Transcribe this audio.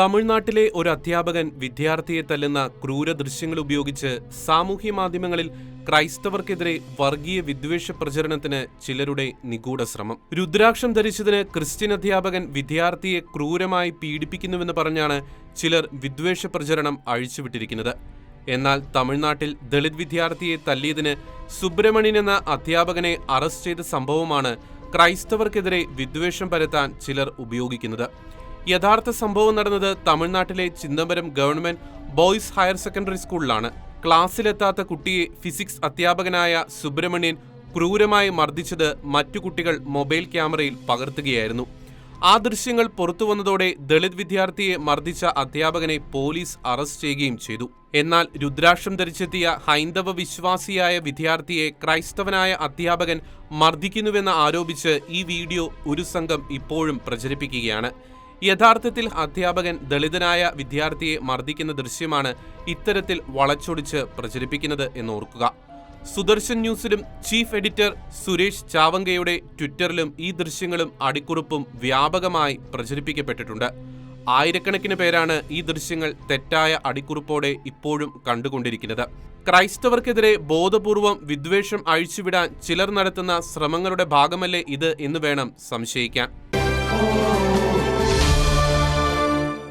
തമിഴ്നാട്ടിലെ ഒരു അധ്യാപകൻ വിദ്യാർത്ഥിയെ തല്ലുന്ന ക്രൂര ദൃശ്യങ്ങൾ ഉപയോഗിച്ച് സാമൂഹ്യ മാധ്യമങ്ങളിൽ ക്രൈസ്തവർക്കെതിരെ വർഗീയ വിദ്വേഷ പ്രചരണത്തിന് ചിലരുടെ നിഗൂഢ ശ്രമം. രുദ്രാക്ഷം ധരിച്ചതിന് ക്രിസ്ത്യൻ അധ്യാപകൻ വിദ്യാർത്ഥിയെ ക്രൂരമായി പീഡിപ്പിക്കുന്നുവെന്ന് പറഞ്ഞാണ് ചിലർ വിദ്വേഷ പ്രചരണം അഴിച്ചുവിട്ടിരിക്കുന്നത്. എന്നാൽ തമിഴ്നാട്ടിൽ ദളിത് വിദ്യാർത്ഥിയെ തല്ലിയതിന് സുബ്രഹ്മണ്യൻ എന്ന അധ്യാപകനെ അറസ്റ്റ് ചെയ്ത സംഭവമാണ് ക്രൈസ്തവർക്കെതിരെ വിദ്വേഷം പരത്താൻ ചിലർ ഉപയോഗിക്കുന്നത്. യഥാർത്ഥ സംഭവം നടന്നത് തമിഴ്നാട്ടിലെ Chidambaram government boys higher secondary സ്കൂളിലാണ്. ക്ലാസ്സിലെത്താത്ത കുട്ടിയെ ഫിസിക്സ് അധ്യാപകനായ സുബ്രഹ്മണ്യൻ ക്രൂരമായി മർദ്ദിച്ചത് മറ്റു കുട്ടികൾ മൊബൈൽ ക്യാമറയിൽ പകർത്തുകയായിരുന്നു. ആ ദൃശ്യങ്ങൾ പുറത്തു വന്നതോടെ ദളിത് വിദ്യാർത്ഥിയെ മർദ്ദിച്ച അധ്യാപകനെ പോലീസ് അറസ്റ്റ് ചെയ്യുകയും ചെയ്തു. എന്നാൽ രുദ്രാക്ഷം ധരിച്ചെത്തിയ ഹൈന്ദവ വിശ്വാസിയായ വിദ്യാർത്ഥിയെ ക്രൈസ്തവനായ അധ്യാപകൻ മർദ്ദിക്കുന്നുവെന്ന് ആരോപിച്ച് ഈ വീഡിയോ ഒരു സംഘം ഇപ്പോഴും പ്രചരിപ്പിക്കുകയാണ്. യഥാർത്ഥത്തിൽ അധ്യാപകൻ ദളിതനായ വിദ്യാർത്ഥിയെ മർദ്ദിക്കുന്ന ദൃശ്യമാണ് ഇത്തരത്തിൽ വളച്ചൊടിച്ച് പ്രചരിപ്പിക്കുന്നത് എന്നോർക്കുക സുദർശൻ ന്യൂസിലും ചീഫ് എഡിറ്റർ സുരേഷ് ചാവങ്കയുടെ ട്വിറ്ററിലും ഈ ദൃശ്യങ്ങളും അടിക്കുറിപ്പും വ്യാപകമായി പ്രചരിപ്പിക്കപ്പെട്ടിട്ടുണ്ട്. ആയിരക്കണക്കിന് പേരാണ് ഈ ദൃശ്യങ്ങൾ തെറ്റായ അടിക്കുറിപ്പോടെ ഇപ്പോഴും കണ്ടുകൊണ്ടിരിക്കുന്നത്. ക്രൈസ്തവർക്കെതിരെ ബോധപൂർവം വിദ്വേഷം അഴിച്ചുവിടാൻ ചിലർ നടത്തുന്ന ശ്രമങ്ങളുടെ ഭാഗമല്ലേ ഇത് എന്ന് വേണം സംശയിക്കാൻ.